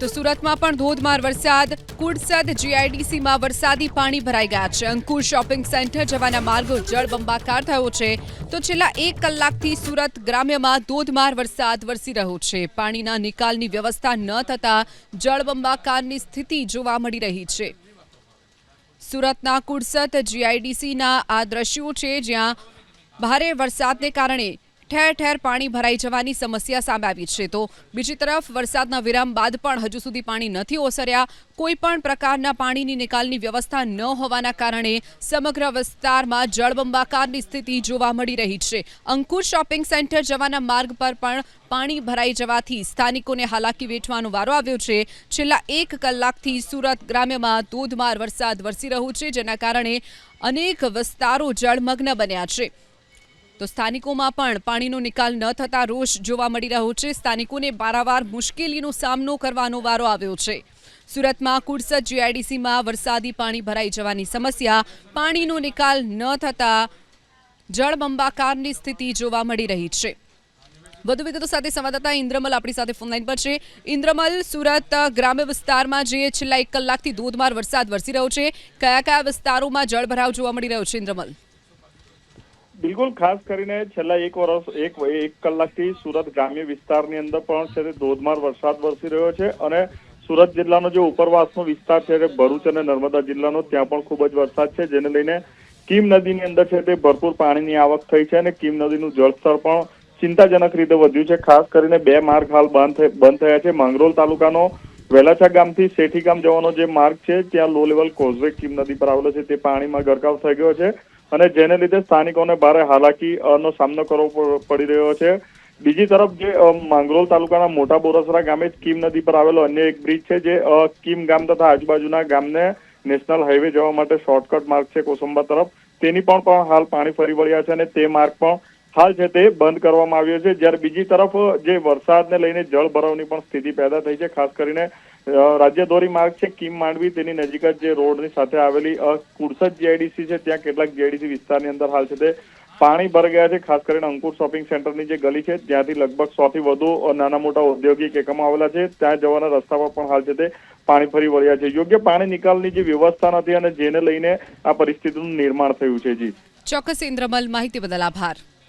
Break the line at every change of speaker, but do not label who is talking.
તો સુરતમાં પણ ધોધમાર વરસાદ. કુડસદ જીઆઈડીસીમાં વરસાદી પાણી ભરાઈ ગયા છે. અંકુર શોપિંગ સેન્ટર જવાના માર્ગો જળબંબાકાર થયો છે. તો છેલ્લા એક કલાકથી સુરત ગ્રામ્યમાં ધોધમાર વરસાદ વરસી રહ્યો છે. પાણીના નિકાલની વ્યવસ્થા ન થતાં જળબંબાકારની સ્થિતિ જોવા મળી રહી છે. સુરતના કુડસદ જીઆઈડીસીના આ દ્રશ્યો છે જ્યાં ભારે વરસાદને કારણે ઠેર ઠેર પાણી ભરાઈ જવાની સમસ્યા સામે આવી છે. તો બીજી તરફ વરસાદના વિરામ બાદ પણ હજુ સુધી પાણી નથી ઓસર્યા. કોઈ પણ પ્રકારના પાણીની નિકાલની વ્યવસ્થા ન હોવાના કારણે સમગ્ર વિસ્તારમાં જળબંબાકારની સ્થિતિ જોવા મળી રહી છે. અંકુર શોપિંગ સેન્ટર જવાના માર્ગ પર પણ પાણી ભરાઈ જવાથી સ્થાનિકોને હાલાકી વેઠવાનો વારો આવ્યો છે. છેલ્લા એક કલાકથી સુરત ગ્રામ્યમાં ધોધમાર વરસાદ વરસી રહ્યો છે, જેના કારણે અનેક વિસ્તારો જળમગ્ન બન્યા છે. તો સ્થાનિકોમાં પણ પાણીનો નિકાલ ન થતા રોષ જોવા મળી રહ્યો છે. સ્થાનિકોને વારંવાર મુશ્કેલીનો સામનો કરવાનો વારો આવ્યો છે. સુરતમાં કુડસદ જીઆઈડીસીમાં વરસાદી પાણી ભરાઈ જવાની સમસ્યા. પાણીનો નિકાલ ન થતા જળબંબાકારની સ્થિતિ જોવા મળી રહી છે. વધુ વિગતો સાથે સંવાદદાતા ઇન્દ્રમલ આપણી સાથે ફોનલાઈન પર છે. ઇન્દ્રમલ, સુરત ગ્રામ્ય વિસ્તારમાં જે છેલ્લા એક કલાકથી ધોધમાર વરસાદ વરસી રહ્યો છે. કયા કયા વિસ્તારોમાં જળભરાવ જોવા મળી રહ્યો છે ઇન્દ્રમલ?
બિલકુલ ખાસ કરીને છેલ્લા એક વર્ષ, એક એક કલાકથી સુરત ગ્રામ્ય વિસ્તારની અંદર પણ છે તે ધોધમાર વરસાદ વરસી રહ્યો છે અને સુરત જિલ્લાનો જે ઉપરવાસનો વિસ્તાર છે તે ભરૂચ અને નર્મદા જિલ્લાનો, ત્યાં પણ ખૂબ જ વરસાદ છે, જેને લઈને કીમ નદીની અંદર છે તે ભરપૂર પાણીની આવક થઈ છે અને કીમ નદીનું જળસ્તર પણ ચિંતાજનક રીતે વધ્યું છે. ખાસ કરીને બે માર્ગ હાલ બંધ બંધ થયા છે. માંગરોલ તાલુકાનો વેલાછા ગામથી શેઠી ગામ જવાનો જે માર્ગ છે, ત્યાં લો લેવલ કોઝવે કીમ નદી પર આવેલો છે. તે પાણીમાં ગરકાવ થઈ ગયો છે. અને જેને લીધે સ્થાનિકોને ભારે હાલાકી નો સામનો કરવો પડી રહ્યો છે. બીજી તરફ જે માંગરોલ તાલુકાના મોટા બોરસરા ગામે કીમ નદી પર આવેલો અન્ય એક બ્રિજ છે જે કીમ ગામ તથા આજુબાજુના ગામને નેશનલ હાઈવે જવા માટે શોર્ટકટ માર્ગ છે કોસંબા તરફ. તેની પણ હાલ પાણી ફરી વળ્યા છે અને તે માર્ગ પણ હાલ છે તે બંધ કરવામાં આવ્યો છે. જ્યારે બીજી તરફ જે વરસાદને લઈને જળ ભરાવની પણ સ્થિતિ પેદા થઈ છે ખાસ કરીને રાજ્ય માર્ગ છે કિમ માંડવી તેની નજીક જ જે રોડની સાથે આવેલી અ, જીઆઈડીસી છે ત્યાં કેટલાક જીઆઈડીસી વિસ્તારની અંદર હાલ છે તે પાણી ભર ગયા છે ખાસ કરીને અંકુર શોપિંગ સેન્ટરની જે ગલી છે ત્યાંથી લગભગ સો થી વધુ નાના મોટા ઔદ્યોગિક એકમો આવેલા છે. ત્યાં જવાના રસ્તા પર પણ હાલ છે તે પાણી ફરી વળ્યા છે. યોગ્ય પાણી નિકાલની જે વ્યવસ્થા નથી અને જેને લઈને આ પરિસ્થિતિનું નિર્માણ થયું છે જી.
ચોક્કસ ઇન્દ્રમલ માહિતી બદલ આભાર.